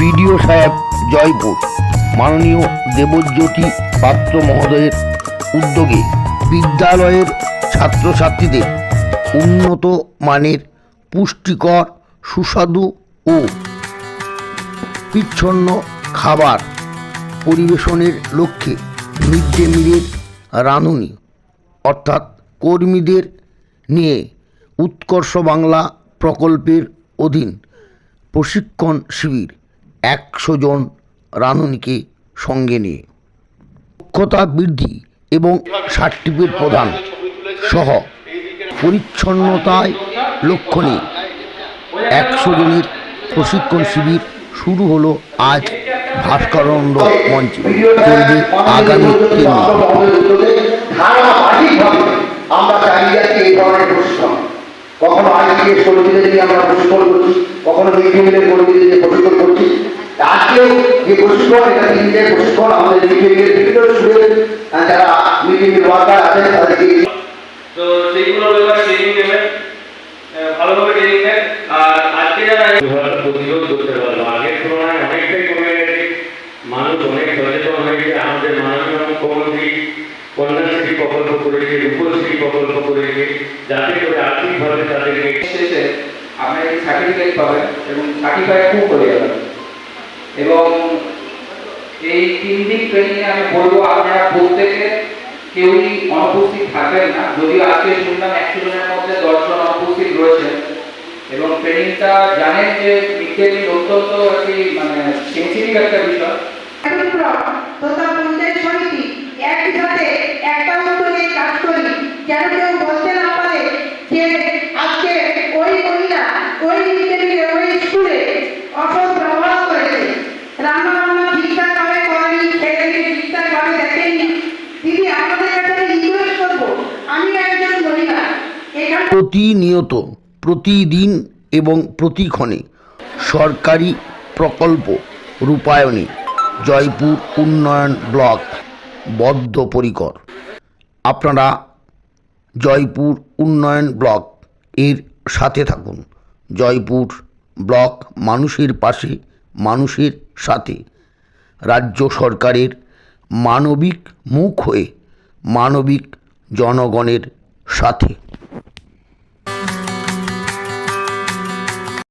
BDO সাহেব জয়পুর মাননীয় দেবজ্যোতি পাত্র মহোদয়ের উদ্যোগে বিদ্যালয়ের ছাত্রছাত্রীদের উন্নত মানের পুষ্টিকর, সুস্বাদু ও পিচ্ছন্ন খাবার পরিবেশনের লক্ষ্যে মিড ডে মিলের রাঁধুনি, অর্থাৎ কর্মীদের নিয়ে উৎকর্ষ বাংলা প্রকল্পের অধীন প্রশিক্ষণ শিবির একশো জন রাঁধুনিকে সঙ্গে নিয়ে। দক্ষতা বৃদ্ধি এবং সার্টিফিকেট প্রদান সহ পরিচ্ছন্নতায় লক্ষ্য নিয়ে একশো জনের প্রশিক্ষণ শিবির শুরু হলো আজ ভাস্করানন্দ মঞ্চে। চলবে আগামী তিন আমরা চালিয়ে যাচ্ছি এই ধরনের প্রশিক্ষণ কখনো কর্মীদের নিয়ে আমরা প্রশিক্ষণ করছি কখনো মিড ডে মিলের কর্মীদের যে প্রশিক্ষণ এটা তিন দিনের প্রশিক্ষণ আমাদের ডে বিভিন্ন স্টুডেন্ট। যারা ডে ওয়ার্কার আছেন তাদেরকে তো সেইগুলোর ব্যাপারে ট্রেনিং নেবেন ভালোভাবে ট্রেনিং নেন আর আজকে যারা প্রতিরোধ করতে পারব আগের তুলনায় অনেকটাই কমে গেছে। মানুষ অনেক সচেতন হয়েছে আমাদের মাননীয় মুখ্যমন্ত্রী কন্যাশ্রী প্রকল্প করেছে রূপশ্রী প্রকল্প করেছে। যাতে করে আর্থিকভাবে তাদেরকে শেষে আপনারা একটি সার্টিফিকেট পাবেন এবং সার্টিফাইড কুক হয়ে যাবেন এবং এই তিন দিন ট্রেনিংয়ে আমি বলব, আপনারা প্রত্যেকে কেউই অনুপস্থিত থাকবেন না। যদিও আজকে শুনলাম একশো জনের মধ্যে দশজন অনুপস্থিত রয়েছেন। এবং ট্রেনিংটা জানেন যে মিল অত্যন্ত একটি মানে সেন্সিটিভ একটা বিষয়। একই একটা কাজ করি। যেন কেউ বলতে না প্রতিনিয়ত, প্রতিদিন এবং প্রতিক্ষণে সরকারি প্রকল্প রূপায়ণে জয়পুর উন্নয়ন ব্লক বদ্ধপরিকর। আপনারা জয়পুর উন্নয়ন ব্লক এর সাথে থাকুন। জয়পুর ব্লক মানুষের পাশে, মানুষের সাথে। রাজ্য সরকারের মানবিক মুখ হয়ে, মানবিক জনগণের সাথে।